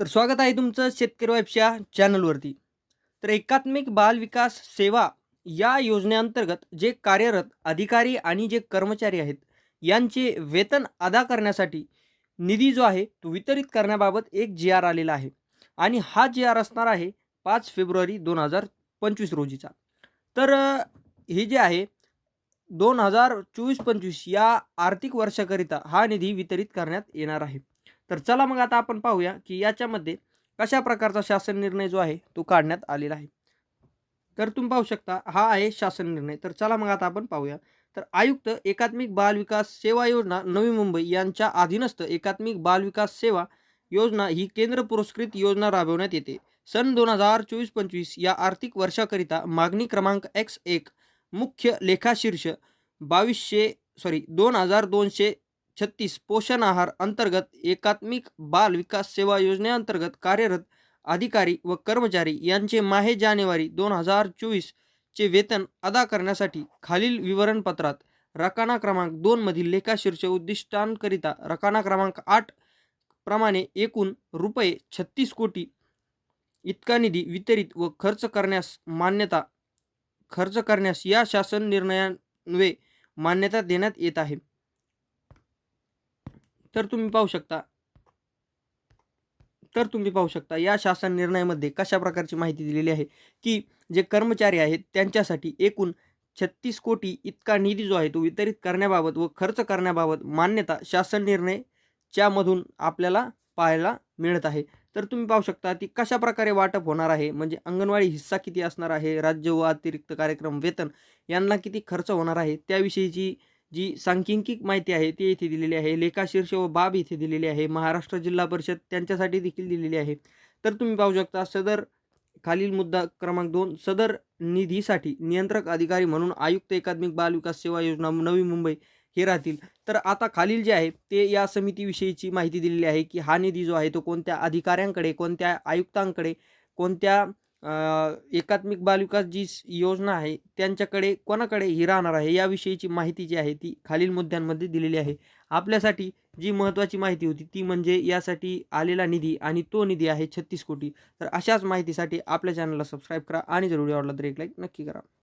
तर स्वागत आहे तुमचं शेतकरी वाईफच्या चॅनलवरती. तर एकात्मिक बाल विकास सेवा या योजनेअंतर्गत जे कार्यरत अधिकारी आणि जे कर्मचारी आहेत यांचे वेतन अदा करण्यासाठी निधी जो आहे तो वितरित करण्याबाबत एक जी आर आलेला आहे. आणि हा जी आर असणार आहे पाच फेब्रुवारी दोन हजार पंचवीस रोजीचा. तर हे जे आहे दोन हजार चोवीस पंचवीस या आर्थिक वर्षाकरिता हा निधी वितरित करण्यात येणार आहे. तर चला मग आता आपण पाहूया की याच्यामध्ये कशा प्रकारचा शासन निर्णय जो आहे तो काढण्यात आलेला आहे. तर तुम्ही पाहू शकता हा आहे शासन निर्णय. तर चला मग आता आपण पाहूया. तर आयुक्त एकात्मिक बाल विकास सेवा योजना नवी मुंबई यांच्या अधीनस्थ एकात्मिक बाल विकास सेवा योजना ही केंद्र पुरस्कृत योजना राबवण्यात येते. सन दोन हजार चोवीस पंचवीस या आर्थिक वर्षाकरिता मागणी क्रमांक एक्स एक मुख्य लेखाशीर्ष बावीसशे सॉरी दोन हजार दोनशे छत्तीस पोषण आहार अंतर्गत एकात्मिक बाल विकास सेवा योजनेअंतर्गत कार्यरत अधिकारी व कर्मचारी यांचे माहे जानेवारी दोन हजार चोवीसचे वेतन अदा करण्यासाठी खालील विवरणपत्रात रकाना क्रमांक दोनमधील लेखाशीर्ष उद्दिष्टांकरिता रकाना क्रमांक आठ प्रमाणे एकूण रुपये छत्तीस कोटी इतका निधी वितरित व खर्च करण्यास मान्यता खर्च करण्यास या शासन निर्णयान्वे मान्यता देण्यात येत आहे. तर तुम्ही पाहू शकता. तर तुम्ही पाहू शकता या शासन निर्णयामध्ये कशा प्रकारची माहिती दिलेली आहे? की जे कर्मचारी आहेत त्यांच्यासाठी एकूण छत्तीस कोटी इतका निधी जो आहे तो वितरित करण्याबाबत व खर्च करण्याबाबत मान्यता शासन निर्णयच्यामधून आपल्याला पाहायला मिळत आहे. तर तुम्ही पाहू शकता ती कशा प्रकारे वाटप होणार आहे? म्हणजे अंगणवाडी हिस्सा किती असणार आहे? राज्य व अतिरिक्त कार्यक्रम वेतन यांना किती खर्च होणार आहे? त्याविषयीची जी सांख्यिकी माहिती आहे ती येथे दिलेली आहे. लेखाशीर्ष व बाब इथे दिलेली आहे. महाराष्ट्र जिल्हा परिषद त्यांच्यासाठी देखील दिलेली आहे. तर तुम्ही पाहू शकता सदर खालील मुद्दा क्रमांक दोन सदर निधीसाठी नियंत्रक अधिकारी म्हणून आयुक्त एकात्मिक बाल विकास सेवा योजना नवी मुंबई हे राहतील. तर आता खालील जे आहे ते या समितीविषयीची माहिती दिलेली आहे की हा निधी जो आहे तो कोणत्या अधिकाऱ्यांकडे कोणत्या आयुक्तांकडे कोणत्या एकात्मिक बाल विकास जी योजना आहे त्यांच्याकडे कोणाकडे ही राहणार आहे याविषयीची माहिती जी आहे ती खालील मुद्द्यांमध्ये दिलेली आहे. आपल्यासाठी जी महत्त्वाची माहिती होती ती म्हणजे यासाठी आलेला निधी आणि तो निधी आहे छत्तीस कोटी. तर अशाच माहितीसाठी आपल्या चॅनलला सबस्क्राईब करा आणि जर व्हिडिओ आवडला तर एक लाईक नक्की करा.